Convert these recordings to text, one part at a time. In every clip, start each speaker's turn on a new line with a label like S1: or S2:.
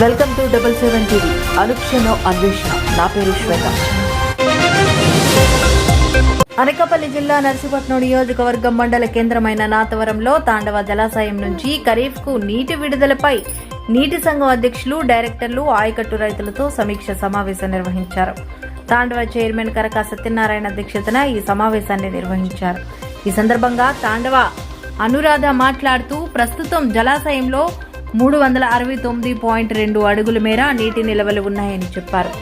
S1: Welcome to double seven TV. అనుక్షణం అన్వేషణ. నా పేరు శ్వేత. అనకాపల్లి జిల్లా నర్సీపట్నం నియోజకవర్గం మండల కేంద్రమైన నాతవరంలో తాండవ జలాశయం నుంచి ఖరీఫ్కు నీటి విడుదలపై నీటి సంఘం అధ్యక్షులు డైరెక్టర్లు ఆయకట్టు రైతులతో సమీక్ష సమావేశం నిర్వహించారు. తాండవ చైర్మన్ కరక సత్యనారాయణ అధ్యక్షతన ఈ సమావేశాన్ని నిర్వహించారు. ఈ సందర్భంగా తాండవ అనురాధ మాట్లాడుతూ ప్రస్తుతం జలాశయంలో మూడు వందల అరవై తొమ్మిది పాయింట్ రెండు అడుగుల మేర నీటి నిల్వలు ఉన్నాయని చెప్పారు.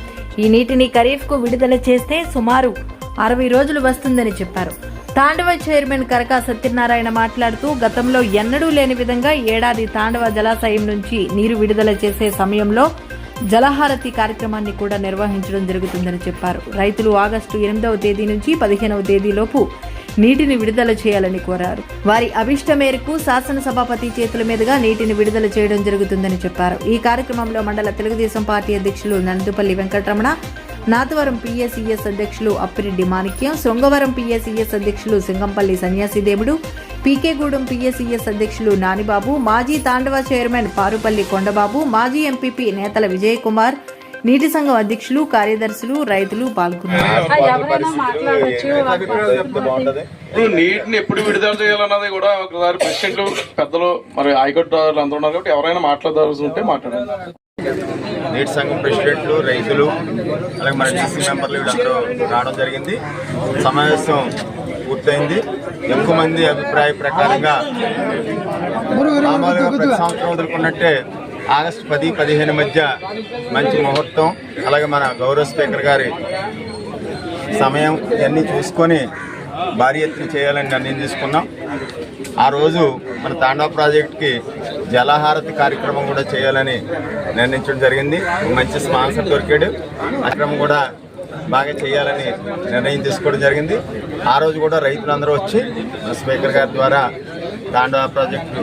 S1: ఈ నీటిని ఖరీఫ్కు విడుదల చేస్తే సుమారు అరవై రోజులు వస్తుందని చెప్పారు. తాండవ చైర్మన్ కరకా సత్యనారాయణ మాట్లాడుతూ గతంలో ఎన్నడూ లేని విధంగా ఏడాది తాండవ జలాశయం నుంచి నీరు విడుదల చేసే సమయంలో జలహారతి కార్యక్రమాన్ని కూడా నిర్వహించడం జరుగుతుందని చెప్పారు. రైతులు ఆగస్టు ఎనిమిదవ తేదీ నుంచి పదిహేనవ తేదీలోపు నీటిని విడుదల చేయాలని కోరారు. వారి అభిష్ట మేరకు శాసనసభాపతి చేతుల మీదుగా నీటిని విడుదల చేయడం జరుగుతుందని చెప్పారు. ఈ కార్యక్రమంలో మండల తెలుగుదేశం పార్టీ అధ్యక్షులు నందుపల్లి వెంకటరమణ నాతవరం పిఎస్ఈఎస్ అధ్యక్షులు అప్పిరెడ్డి మాణిక్యం శృంగవరం పిఎస్ఈఎస్ అధ్యక్షులు సింగంపల్లి సన్యాసిదేవుడు పీకేగూడెం పిఎస్ఈఎస్ అధ్యక్షులు నానిబాబు మాజీ తాండవ చైర్మన్ పారుపల్లి కొండబాబు మాజీ ఎంపీపీ నేతల విజయకుమార్ నీటి సంఘం అధ్యక్షులు కార్యదర్శులు రైతులు పాల్గొన్నారు.
S2: ఎవరైనా మాట్లాడొచ్చు
S3: ఇప్పుడు నీటిని ఎప్పుడు విడుదల చేయాలన్నది కూడా ఒకసారి ప్రెసిడెంట్లు పెద్దలు మరి హైకోర్టు అందరూ ఉన్నారు కాబట్టి ఎవరైనా మాట్లాడాల్సి ఉంటే మాట్లాడండి.
S4: నీటి సంఘం ప్రెసిడెంట్లు రైతులు అలాగే మన డీసీ మెంబర్లు వీళ్ళందరూ రావడం జరిగింది. సమావేశం పూర్తయింది. ఎక్కువ మంది అభిప్రాయ ప్రకారంగా సంవత్సరం వదులుకున్నట్టే ఆగస్టు పది పదిహేను మధ్య మంచి ముహూర్తం అలాగే మన గౌరవ స్పీకర్ గారి సమయం ఇవన్నీ చూసుకొని భారీ ఎత్తున చేయాలని నిర్ణయం తీసుకున్నాం. ఆ రోజు మన తాండా ప్రాజెక్ట్కి జలహారతి కార్యక్రమం కూడా చేయాలని నిర్ణయించడం జరిగింది. మంచి స్పాన్సర్ దొరికాడు. ఆ కార్యక్రమం కూడా బాగా చేయాలని నిర్ణయం తీసుకోవడం జరిగింది. ఆ రోజు కూడా రైతులందరూ వచ్చి స్పీకర్ గారి ద్వారా తాండవ ప్రాజెక్టు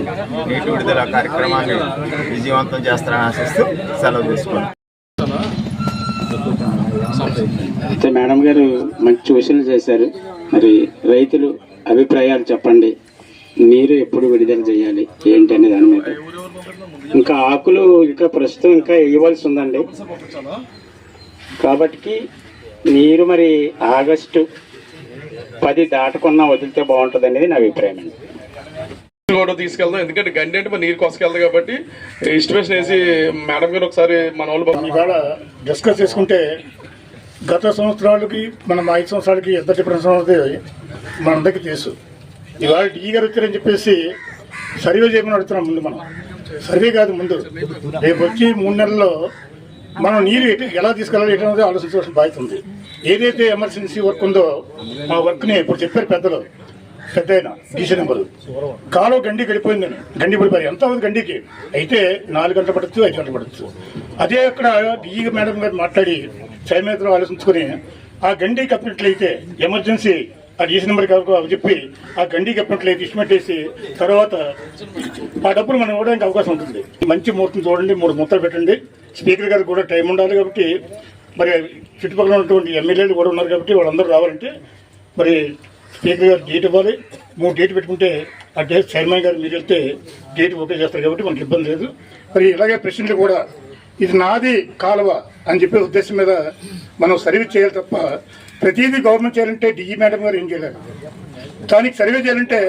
S4: నీటి విడుదల కార్యక్రమాన్ని విజయవంతం చేస్తారని ఆశిస్తూ సెలవు తీసుకున్నాను
S5: అయితే మేడం గారు మంచి సూచనలు చేశారు. మరి రైతులు అభిప్రాయాలు చెప్పండి. నీరు ఎప్పుడు విడుదల చేయాలి? ఏంటి అనే దాని మీద. ఇంకా ఆకులు ఇంకా ప్రస్తుతం ఇంకా ఇవ్వాల్సి ఉందండి. కాబట్టి నీరు మరి ఆగస్టు పది దాటకున్నా వదిలితే బాగుంటుంది అనేది నా అభిప్రాయం అండి.
S3: కూడా తీసుకెళ్దాం. ఎందుకంటే గండి అంటే మరి నీరు కొసకెళ్తాం కాబట్టి ఎస్టిమేషన్ వేసి మేడం గారు ఒకసారి మన వాళ్ళు
S6: డిస్కస్ చేసుకుంటే గత సంవత్సరాలకి మనం ఐదు సంవత్సరాలకి ఎంత డిఫరెన్స్ ఉన్నది మనందరికీ తెలుసు. ఇవాళ డీ గారు వచ్చారని చెప్పేసి సర్వే చేయమని అడుగుతున్నాం ముందు మనం. సర్వే కాదు ముందు. రేపు వచ్చి మూడు నెలల్లో మనం నీరు ఎలా తీసుకెళ్ళాలి ఎటు అనేది ఆలోచించవలసిన బాధ్యత ఉంది. ఏదైతే ఎమర్జెన్సీ వర్క్ ఉందో ఆ వర్క్ని ఇప్పుడు చెప్పారు పెద్దలు. పెద్ద ఆయన డీసీ నెంబరు. కాలో గండి గడిపోయింది గండి పడిపోయారు ఎంత అవుతుంది గండికి? అయితే నాలుగు గంటలు పడచ్చు ఐదు గంటలు పడచ్చు అదే అక్కడ డిఈ మేడం గారు మాట్లాడి చైర్మన్తో ఆలోచించుకొని ఆ గండి కప్పినట్లయితే ఎమర్జెన్సీ ఆ డీసీ నెంబర్ కాదు చెప్పి ఆ గండి కప్పినట్లయితే ఇష్టం వేసి తర్వాత ఆ డబ్బులు మనం ఇవ్వడానికి అవకాశం ఉంటుంది. మంచి ముహూర్తం చూడండి మూడు ముత్తలు పెట్టండి. స్పీకర్ గారికి కూడా టైం ఉండాలి కాబట్టి మరి చుట్టుపక్కల ఉన్నటువంటి ఎమ్మెల్యేలు కూడా ఉన్నారు కాబట్టి వాళ్ళందరూ రావాలంటే మరి స్పీకర్ గారు డేట్ ఇవ్వాలి. మూడు డేట్ పెట్టుకుంటే ఆ డేట్ చైర్మన్ గారు మీరు వెళ్తే డేట్ ఓకే చేస్తారు కాబట్టి మనకి ఇబ్బంది లేదు. మరి ఇలాగే ప్రెసిడెంట్ కూడా ఇది నాది కాలువ అని చెప్పే ఉద్దేశం మీద మనం సర్వీస్ చేయాలి తప్ప ప్రతిదీ గవర్నమెంట్ చేయాలంటే డిఈ మేడం గారు ఏం చేయలేరు. దానికి సర్వే చేయాలంటే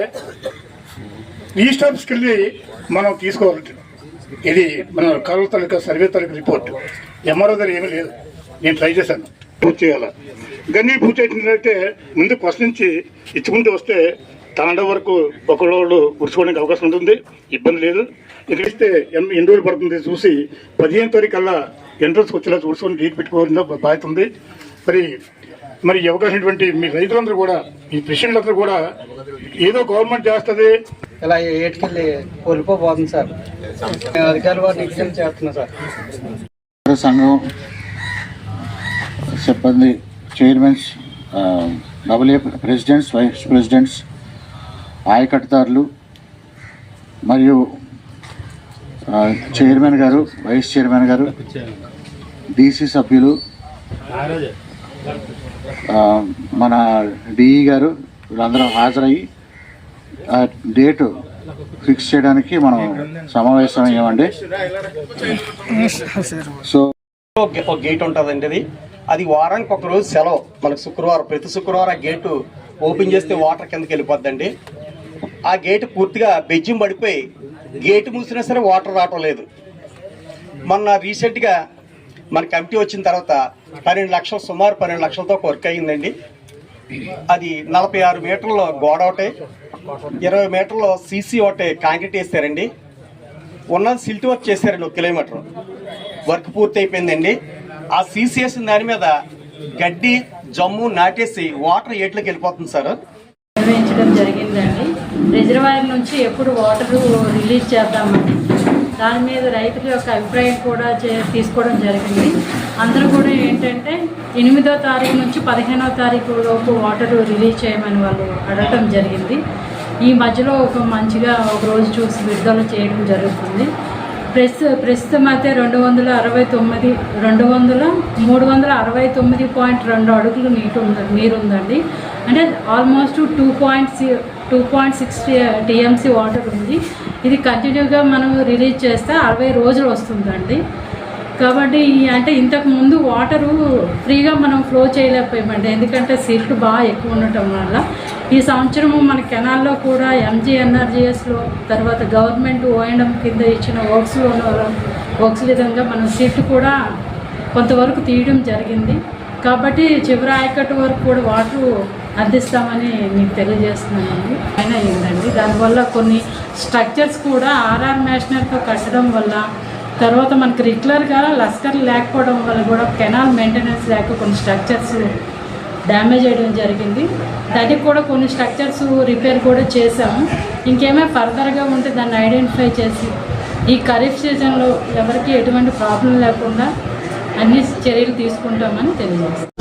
S6: రిజిస్టర్ ఆఫీస్కి వెళ్ళి మనం తీసుకోవాలంటే ఇది మన కాలువ తాలూకా సర్వే తాలూకా రిపోర్ట్. ఎంఆర్ఓ దగ్గర ఏమీ లేదు. నేను ట్రై చేశాను. పూర్తి చేయాలి. గన్నీ పూర్తి చేసినట్లయితే ముందు ఫస్ట్ నుంచి ఇచ్చుకుంటూ వస్తే తాండ వరకు ఒకళ్ళు ఉడుచుకోవడానికి అవకాశం ఉంటుంది. ఇబ్బంది లేదు. ఎన్- ఎన్ని రోజులు పడుతుంది చూసి పదిహేను తారీఖు కల్లా ఎంట్రన్స్ వచ్చేలా చూసుకొని డీట్ పెట్టుకోవాల్సిన బాధ్యత ఉంది. మరి మరి ఈ అవకాశం ఇటువంటి మీ రైతులందరూ కూడా ఈ ప్రెసిడెంట్లందరూ కూడా ఏదో గవర్నమెంట్ చేస్తుంది.
S7: ఇలా ఏటికెళ్ళి కోల్పోబోతుంది సార్. అధికారుల వారిని ఎగ్జామ్ చేస్తున్నాం సార్.
S8: సంఘం సిబ్బంది చైర్మన్స్ ఆ, double A presidents vice presidents ఆయకట్టుదారులు మరియు చైర్మన్ గారు వైస్ చైర్మన్ గారు డీసీ సభ్యులు మన డిఈ గారు వీళ్ళందరూ హాజరయ్యి ఆ డేటు ఫిక్స్ చేయడానికి మనం సమావేశం అయ్యామండి సో
S2: గేట్ ఉంటుందండి అది అది వారానికి ఒక రోజు సెలవు. మనకు శుక్రవారం ప్రతి శుక్రవారం ఆ గేటు ఓపెన్ చేస్తే వాటర్ కిందకి వెళ్ళిపోద్దండి. ఆ గేటు పూర్తిగా బెజ్జిం పడిపోయి గేటు మూసినా సరే వాటర్ రావటం లేదు. మొన్న రీసెంట్గా మన కమిటీ వచ్చిన తర్వాత పన్నెండు లక్షలు సుమారు పన్నెండు లక్షలతో వర్క్ అయ్యిందండి. అది నలభై ఆరు మీటర్లో గోడ ఒకటే ఇరవై మీటర్లో సీసీ ఒకటే కాంక్రీట్ వేస్తారండి ఉన్న సిల్ట్ వర్క్ చేశారండి ఒక కిలోమీటర్. వర్క్ పూర్తి అయిపోయిందండి ఆ సీసీ దాని మీద గడ్డి జమ్ము నాటేసి వాటర్ ఏట్లకి వెళ్ళిపోతుంది సార్?
S9: నిర్వహించడం జరిగిందండి. రిజర్వాయర్ నుంచి ఎప్పుడు వాటర్ రిలీజ్ చేద్దామని. దాని మీద రైతుల యొక్క అభిప్రాయం కూడా చే- తీసుకోవడం జరిగింది. అందరూ కూడా ఏంటంటే ఎనిమిదో తారీఖు నుంచి పదిహేనో తారీఖు లోపు వాటర్ రిలీజ్ చేయమని వాళ్ళు అడగటం జరిగింది. ఈ మధ్యలో ఒక మంచిగా ఒక రోజు చూసి విడుదల చేయడం జరుగుతుంది. ప్రస్తు ప్రస్తుతం అయితే రెండు వందల అరవై తొమ్మిది రెండు వందల మూడు వందల అరవై తొమ్మిది పాయింట్ రెండు అడుగులు నీటి ఉంది నీరు ఉందండి. అంటే almost two point two point six TMC water ఉంది. ఇది కంటిన్యూగా మనం రిలీజ్ చేస్తే అరవై రోజులు వస్తుందండి. కాబట్టి అంటే ఇంతకు ముందు వాటరు ఫ్రీగా మనం ఫ్లో చేయలేకపోయామండి. ఎందుకంటే సిల్ట్ బాగా ఎక్కువ ఉండటం వల్ల. ఈ సంవత్సరము మన కెనాల్లో కూడా ఎంజీఎన్ఆర్జిఎస్లో తర్వాత గవర్నమెంట్ ఓఎండం కింద ఇచ్చిన వర్క్స్లో వర్క్స్ విధంగా మనం సిల్ట్ కూడా కొంతవరకు తీయడం జరిగింది. కాబట్టి చివరి ఆయకట్టు వరకు కూడా వాటర్ అందిస్తామని మీకు తెలియజేస్తున్నానండి. అయినా ఏంటండి దానివల్ల కొన్ని స్ట్రక్చర్స్ కూడా ఆర్ఆర్ మేషనర్తో కట్టడం వల్ల తర్వాత మనకి రెగ్యులర్గా లస్కర్ లేకపోవడం వల్ల కూడా కెనాల్ మెయింటెనెన్స్ లేక కొన్ని స్ట్రక్చర్స్ డ్యామేజ్ అయ్యడం జరిగింది. దానికి కూడా కొన్ని స్ట్రక్చర్స్ రిపేర్ కూడా చేసాము ఇంకేమైనా ఫర్దర్గా ఉంటే దాన్ని ఐడెంటిఫై చేసి ఈ ఖరీఫ్ సీజన్లో ఎవరికి ఎటువంటి ప్రాబ్లం లేకుండా అన్ని చర్యలు తీసుకుంటామని తెలియజేస్తాం.